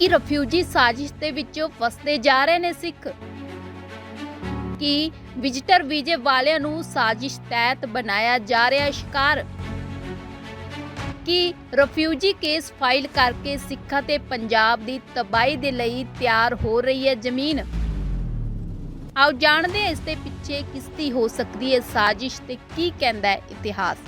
ਕਿ ਰਫਿਊਜੀ ਸਾਜ਼ਿਸ਼ ਦੇ ਵਿੱਚ ਫਸਦੇ ਜਾ ਰਹੇ ਨੇ ਸਿੱਖ। ਕਿ ਵਿਜ਼ਟਰ ਵੀਜ਼ੇ ਵਾਲਿਆਂ ਨੂੰ ਸਾਜ਼ਿਸ਼ ਤਹਿਤ ਬਣਾਇਆ ਜਾ ਰਿਹਾ ਸ਼ਿਕਾਰ। ਕਿ ਰਫਿਊਜੀ ਕੇਸ ਫਾਈਲ ਕਰਕੇ ਸਿੱਖਾਂ ਤੇ ਪੰਜਾਬ ਦੀ ਤਬਾਹੀ ਦੇ ਲਈ ਤਿਆਰ ਹੋ ਰਹੀ ਹੈ ਜ਼ਮੀਨ। ਆਓ ਜਾਣਦੇ ਹਾਂ ਇਸ ਦੇ ਪਿੱਛੇ ਕਿਸ ਦੀ ਹੋ ਸਕਦੀ ਹੈ ਸਾਜ਼ਿਸ਼ ਤੇ ਕੀ ਕਹਿੰਦਾ ਹੈ ਇਤਿਹਾਸ।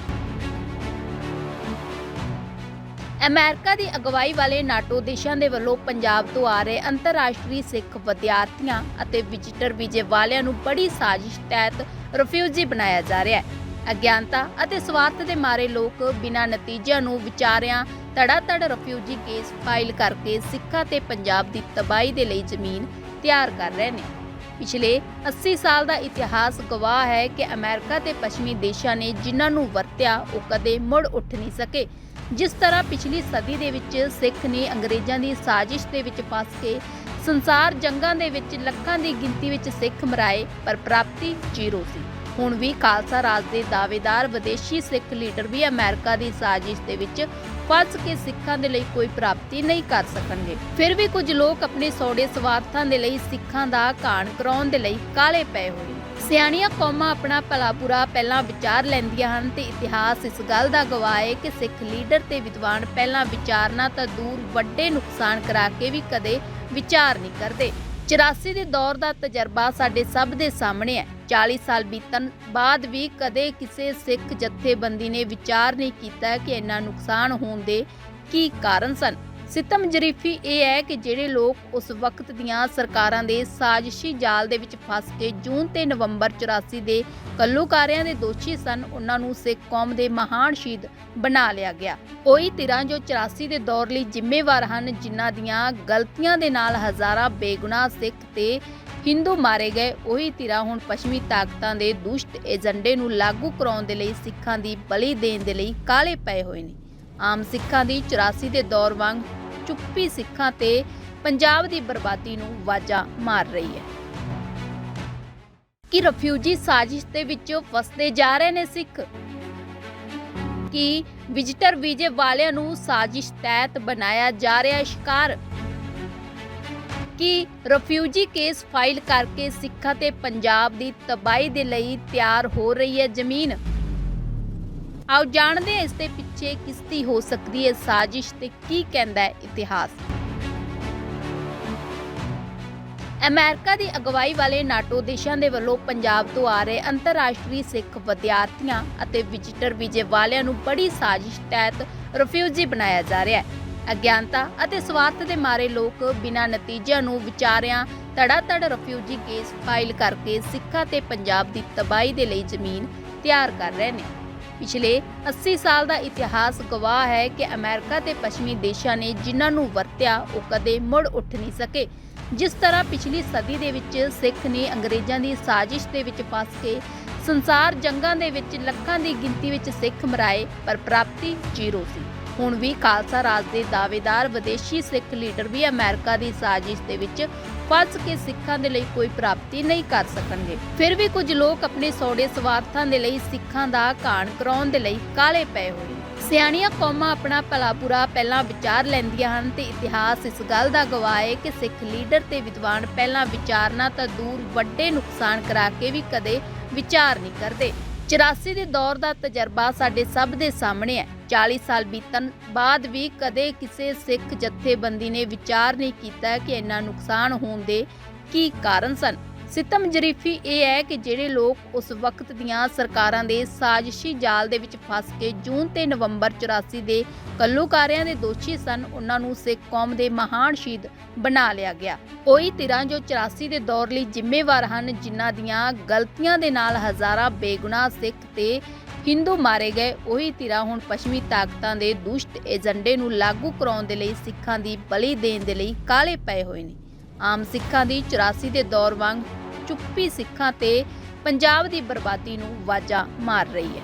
ਅਮਰੀਕਾ ਦੀ ਅਗਵਾਈ ਵਾਲੇ ਨਾਟੋ ਦੇਸ਼ਾਂ ਦੇ ਵੱਲੋਂ ਪੰਜਾਬ ਤੋਂ ਆ ਰਹੇ ਅੰਤਰਰਾਸ਼ਟਰੀ ਸਿੱਖ ਵਿਦਿਆਰਥੀਆਂ ਅਤੇ ਵਿਜ਼ਿਟਰ ਵੀਜ਼ੇ ਵਾਲਿਆਂ ਨੂੰ ਬੜੀ ਸਾਜ਼ਿਸ਼ ਤਹਿਤ ਰਫਿਊਜੀ ਬਣਾਇਆ ਜਾ ਰਿਹਾ ਹੈ। ਅਗਿਆਨਤਾ ਅਤੇ ਸਵਾਰਥ ਦੇ ਮਾਰੇ ਲੋਕ ਬਿਨਾਂ ਨਤੀਜਿਆਂ ਨੂੰ ਵਿਚਾਰਿਆਂ ਤੜਾ-ਤੜ ਰਫਿਊਜੀ ਕੇਸ ਫਾਈਲ ਕਰਕੇ ਸਿੱਖਾਂ ਤੇ ਪੰਜਾਬ ਦੀ ਤਬਾਹੀ ਦੇ ਲਈ ਜ਼ਮੀਨ ਤਿਆਰ ਕਰ ਰਹੇ ਨੇ। ਪਿਛਲੇ 80 ਸਾਲ ਦਾ ਇਤਿਹਾਸ ਗਵਾਹ ਹੈ ਕਿ ਅਮਰੀਕਾ ਤੇ ਪੱਛਮੀ ਦੇਸ਼ਾਂ ਨੇ ਜਿਨ੍ਹਾਂ ਨੂੰ ਵਰਤਿਆ, ਉਹ ਕਦੇ ਮੁੜ ਉੱਠ ਨਹੀਂ ਸਕੇ। ਜਿਸ ਤਰ੍ਹਾਂ ਪਿਛਲੀ ਸਦੀ ਦੇ ਵਿੱਚ ਸਿੱਖ ਨੇ ਅੰਗਰੇਜ਼ਾਂ ਦੀ ਸਾਜ਼ਿਸ਼ ਦੇ ਵਿੱਚ ਫਸ ਕੇ ਸੰਸਾਰ ਜੰਗਾਂ ਦੇ ਵਿੱਚ ਲੱਖਾਂ ਦੀ ਗਿਣਤੀ ਵਿੱਚ ਸਿੱਖ ਮਰਾਏ, ਪਰ ਪ੍ਰਾਪਤੀ ਜ਼ੀਰੋ ਸੀ। ਹੁਣ ਵੀ ਖਾਲਸਾ ਰਾਜ ਦੇ ਦਾਅਵੇਦਾਰ ਵਿਦੇਸ਼ੀ ਸਿੱਖ ਲੀਡਰ ਵੀ ਅਮਰੀਕਾ ਦੀ ਸਾਜ਼ਿਸ਼ ਦੇ ਵਿੱਚ ਫਸ ਕੇ ਸਿੱਖਾਂ ਦੇ ਲਈ ਕੋਈ ਪ੍ਰਾਪਤੀ ਨਹੀਂ ਕਰ ਸਕਣਗੇ। ਫਿਰ ਵੀ ਕੁਝ ਲੋਕ ਆਪਣੇ ਸੌੜੇ ਸਵਾਰਥਾਂ ਦੇ ਲਈ ਸਿੱਖਾਂ ਦਾ ਘਾਣ ਕਰਾਉਣ ਦੇ ਲਈ ਕਾਲੇ ਪਏ ਹੋਏ ਸਿਆਣੀਆਂ ਕੌਮਾਂ ਆਪਣਾ ਭਲਾ ਬੁਰਾ ਪਹਿਲਾਂ ਵਿਚਾਰ ਲੈਂਦੀਆਂ ਹਨ ਤੇ ਇਤਿਹਾਸ ਇਸ ਗੱਲ ਦਾ ਗਵਾਹ ਹੈ ਕਿ ਸਿੱਖ ਲੀਡਰ ਤੇ ਵਿਦਵਾਨ ਪਹਿਲਾਂ ਵਿਚਾਰਨਾ ਤਾਂ ਦੂਰ ਵੱਡੇ ਨੁਕਸਾਨ ਕਰਾ ਕੇ ਵੀ ਕਦੇ ਵਿਚਾਰ ਨਹੀਂ ਕਰਦੇ। 84 ਦੇ ਦੌਰ ਦਾ ਤਜਰਬਾ ਸਾਡੇ ਸਭ ਦੇ ਸਾਹਮਣੇ ਹੈ। 40 ਸਾਲ ਬੀਤਣ ਬਾਅਦ ਵੀ ਕਦੇ ਕਿਸੇ ਸਿੱਖ ਜਥੇਬੰਦੀ ਨੇ ਵਿਚਾਰ ਨਹੀਂ ਕੀਤਾ ਕਿ ਇੰਨਾ ਨੁਕਸਾਨ ਹੋਣ ਦੇ ਕੀ ਕਾਰਨ ਸਨ। ਸਿਤਮ ਜਰੀਫੀ ਇਹ ਹੈ ਕਿ ਜਿਹੜੇ ਲੋਕ ਉਸ ਵਕਤ ਦੀਆਂ ਸਰਕਾਰਾਂ ਦੇ ਸਾਜ਼ਿਸ਼ੀ ਜਾਲ ਦੇ ਵਿੱਚ ਫਸ ਕੇ ਜੂਨ ਤੇ ਨਵੰਬਰ 84 ਦੇ ਕੱਲੂਕਾਰਿਆਂ ਦੇ ਦੋਸ਼ੀ ਸਨ, ਉਹਨਾਂ ਨੂੰ ਸਿੱਖ ਕੌਮ ਦੇ ਮਹਾਨ ਸ਼ਹੀਦ ਬਣਾ ਲਿਆ ਗਿਆ। ਉਹੀ ਧਿਰਾਂ ਜੋ 84 ਦੇ ਦੌਰ ਲਈ ਜ਼ਿੰਮੇਵਾਰ ਹਨ, ਜਿਨ੍ਹਾਂ ਦੀਆਂ ਗਲਤੀਆਂ ਦੇ ਨਾਲ ਹਜ਼ਾਰਾਂ ਬੇਗੁਨਾਹ ਸਿੱਖ ਤੇ ਹਿੰਦੂ ਮਾਰੇ ਗਏ, ਉਹੀ ਧਿਰਾਂ ਹੁਣ ਪੱਛਮੀ ਤਾਕਤਾਂ ਦੇ ਦੁਸ਼ਟ ਏਜੰਡੇ ਨੂੰ ਲਾਗੂ ਕਰਾਉਣ ਦੇ ਲਈ ਸਿੱਖਾਂ ਦੀ ਬਲੀ ਦੇਣ ਦੇ ਲਈ ਕਾਲੇ ਪਏ ਹੋਏ ਨੇ। ਆਮ ਸਿੱਖਾਂ ਦੀ 84 ਦੇ ਦੌਰ ਵਾਂਗ ਚੁੱਪੀ ਸਿੱਖਾਂ ਤੇ ਪੰਜਾਬ ਦੀ ਬਰਬਾਦੀ ਨੂੰ ਵਾਜਾ ਮਾਰ ਰਹੀ ਹੈ। ਕਿ ਰਫਿਊਜੀ ਸਾਜ਼ਿਸ਼ ਦੇ ਵਿੱਚ ਫਸਦੇ ਜਾ ਰਹੇ ਨੇ ਸਿੱਖ? ਕਿ ਵਿਜ਼ਟਰ ਵੀਜ਼ੇ ਵਾਲਿਆਂ ਨੂੰ ਸਾਜ਼ਿਸ਼ ਤਹਿਤ ਬਣਾਇਆ ਜਾ ਰਿਹਾ ਸ਼ਿਕਾਰ? ਕਿ ਰਫਿਊਜੀ ਕੇਸ ਫਾਈਲ ਕਰਕੇ ਸਿੱਖਾਂ ਤੇ ਪੰਜਾਬ ਦੀ ਤਬਾਹੀ ਦੇ ਲਈ ਤਿਆਰ ਹੋ ਰਹੀ ਹੈ ਜ਼ਮੀਨ? ਆਓ ਜਾਣਦੇ ਹਾਂ ਇਸ ਦੇ ਪਿੱਛੇ ਕਿਸ ਦੀ ਹੋ ਸਕਦੀ ਹੈ ਸਾਜ਼ਿਸ਼ ਤੇ ਕੀ ਕਹਿੰਦਾ ਹੈ ਇਤਿਹਾਸ। ਅਮਰੀਕਾ ਦੀ ਅਗਵਾਈ ਵਾਲੇ ਨਾਟੋ ਦੇਸ਼ਾਂ ਦੇ ਵੱਲੋਂ ਪੰਜਾਬ ਤੋਂ ਆ ਰਹੇ ਅੰਤਰਰਾਸ਼ਟਰੀ ਸਿੱਖ ਵਿਦਿਆਰਥੀਆਂ ਅਤੇ ਵਿਜ਼ਿਟਰ ਵੀਜ਼ੇ ਵਾਲਿਆਂ ਨੂੰ ਬੜੀ ਸਾਜ਼ਿਸ਼ ਤਹਿਤ ਰਫਿਊਜੀ ਬਣਾਇਆ ਜਾ ਰਿਹਾ ਹੈ। ਅਗਿਆਨਤਾ ਅਤੇ ਸਵਾਰਥ ਦੇ ਮਾਰੇ ਲੋਕ ਬਿਨਾਂ ਨਤੀਜਿਆਂ ਨੂੰ ਵਿਚਾਰਿਆਂ ਤੜਾ-ਤੜ ਕੇਸ ਫਾਈਲ ਕਰਕੇ ਸਿੱਖਾਂ ਤੇ ਪੰਜਾਬ ਦੀ ਤਬਾਹੀ ਦੇ ਲਈ ਜ਼ਮੀਨ ਤਿਆਰ ਕਰ ਰਹੇ ਨੇ। ਪਿਛਲੇ 80 ਸਾਲ ਦਾ ਇਤਿਹਾਸ ਗਵਾਹ ਹੈ ਕਿ ਅਮਰੀਕਾ ਤੇ ਪੱਛਮੀ ਦੇਸ਼ਾਂ ਨੇ ਜਿਨ੍ਹਾਂ ਨੂੰ ਵਰਤਿਆ, ਉਹ ਕਦੇ ਮੁੜ ਉੱਠ ਨਹੀਂ ਸਕੇ। ਜਿਸ ਤਰ੍ਹਾਂ ਪਿਛਲੀ ਸਦੀ ਦੇ ਵਿੱਚ ਸਿੱਖ ਨੇ ਅੰਗਰੇਜ਼ਾਂ ਦੀ ਸਾਜ਼ਿਸ਼ ਦੇ ਵਿੱਚ ਫਸ ਕੇ ਸੰਸਾਰ ਜੰਗਾਂ ਦੇ ਵਿੱਚ ਲੱਖਾਂ ਦੀ ਗਿਣਤੀ ਵਿੱਚ ਸਿੱਖ ਮਰਾਏ, ਪਰ ਪ੍ਰਾਪਤੀ ਜ਼ੀਰੋ ਸੀ। ਹੁਣ ਵੀ ਖਾਲਸਾ ਰਾਜ ਦੇ ਦਾਅਵੇਦਾਰ ਵਿਦੇਸ਼ੀ ਸਿੱਖ ਲੀਡਰ ਵੀ ਅਮਰੀਕਾ ਦੀ ਸਾਜ਼ਿਸ਼ ਦੇ ਵਿੱਚ ਫਸ ਕੇ ਸਿੱਖਾਂ ਦੇ ਲਈ ਕੋਈ ਪ੍ਰਾਪਤੀ ਨਹੀਂ ਕਰ ਸਕਣਗੇ। ਫਿਰ ਵੀ ਕੁਝ ਲੋਕ ਆਪਣੇ ਸੌੜੇ ਸਵਾਰਥਾਂ ਦੇ ਲਈ ਸਿੱਖਾਂ ਦਾ ਘਾਣ ਕਰਾਉਣ ਦੇ ਲਈ ਕਾਲੇ ਪਏ ਹੋਏ ਸਿਆਣੀਆਂ ਕੌਮਾਂ ਆਪਣਾ ਭਲਾ ਬੁਰਾ ਪਹਿਲਾਂ ਵਿਚਾਰ ਲੈਂਦੀਆਂ ਹਨ ਤੇ ਇਤਿਹਾਸ ਇਸ ਗੱਲ ਦਾ ਗਵਾਹ ਹੈ ਕਿ ਸਿੱਖ ਲੀਡਰ ਤੇ ਵਿਦਵਾਨ ਪਹਿਲਾਂ ਵਿਚਾਰਨਾ ਤਾਂ ਦੂਰ ਵੱਡੇ ਨੁਕਸਾਨ ਕਰਾ ਕੇ ਵੀ ਕਦੇ ਵਿਚਾਰ ਨਹੀਂ ਕਰਦੇ। 84 ਦੇ ਦੌਰ ਦਾ ਤਜਰਬਾ ਸਾਡੇ ਸਭ ਦੇ ਸਾਹਮਣੇ ਹੈ। 40 ਸਾਲ ਬੀਤਣ ਬਾਅਦ ਵੀ ਕਦੇ ਕਿਸੇ ਸਿੱਖ ਜਥੇਬੰਦੀ ਨੇ ਵਿਚਾਰ ਨਹੀਂ ਕੀਤਾ ਕਿ ਇੰਨਾ ਨੁਕਸਾਨ ਹੋਣ ਦੇ ਕੀ ਕਾਰਨ ਸਨ। ਸਿਤਮ ਜਰੀਫੀ ਇਹ ਹੈ ਕਿ ਜਿਹੜੇ ਲੋਕ ਉਸ ਵਕਤ ਦੀਆਂ ਸਰਕਾਰਾਂ ਦੇ ਸਾਜ਼ਿਸ਼ੀ ਜਾਲ ਦੇ ਵਿੱਚ ਫਸ ਕੇ ਜੂਨ ਤੇ ਨਵੰਬਰ 84 ਦੇ ਕੱਲੂਕਾਰਿਆਂ ਦੇ ਦੋਸ਼ੀ ਸਨ, ਉਹਨਾਂ ਨੂੰ ਸਿੱਖ ਕੌਮ ਦੇ ਮਹਾਨ ਸ਼ਹੀਦ ਬਣਾ ਲਿਆ ਗਿਆ। ਉਹੀ ਧਿਰਾਂ ਜੋ 84 ਦੇ ਦੌਰ ਲਈ ਜ਼ਿੰਮੇਵਾਰ ਹਨ, ਜਿਨ੍ਹਾਂ ਦੀਆਂ ਗਲਤੀਆਂ ਦੇ ਨਾਲ ਹਜ਼ਾਰਾਂ ਬੇਗੁਨਾਹ ਸਿੱਖ ਤੇ ਹਿੰਦੂ ਮਾਰੇ ਗਏ, ਉਹੀ ਧਿਰਾਂ ਹੁਣ ਪੱਛਮੀ ਤਾਕਤਾਂ ਦੇ ਦੁਸ਼ਟ ਏਜੰਡੇ ਨੂੰ ਲਾਗੂ ਕਰਾਉਣ ਦੇ ਲਈ ਸਿੱਖਾਂ ਦੀ ਬਲੀ ਦੇਣ ਦੇ ਲਈ ਕਾਲੇ ਪਏ ਹੋਏ ਨੇ। ਆਮ ਸਿੱਖਾਂ ਦੀ 84 ਦੇ ਦੌਰ ਵਾਂਗ ਚੁੱਪੀ ਸਿੱਖਾਂ ਤੇ ਪੰਜਾਬ ਦੀ ਬਰਬਾਦੀ ਨੂੰ ਵਾਜਾ ਮਾਰ ਰਹੀ ਹੈ।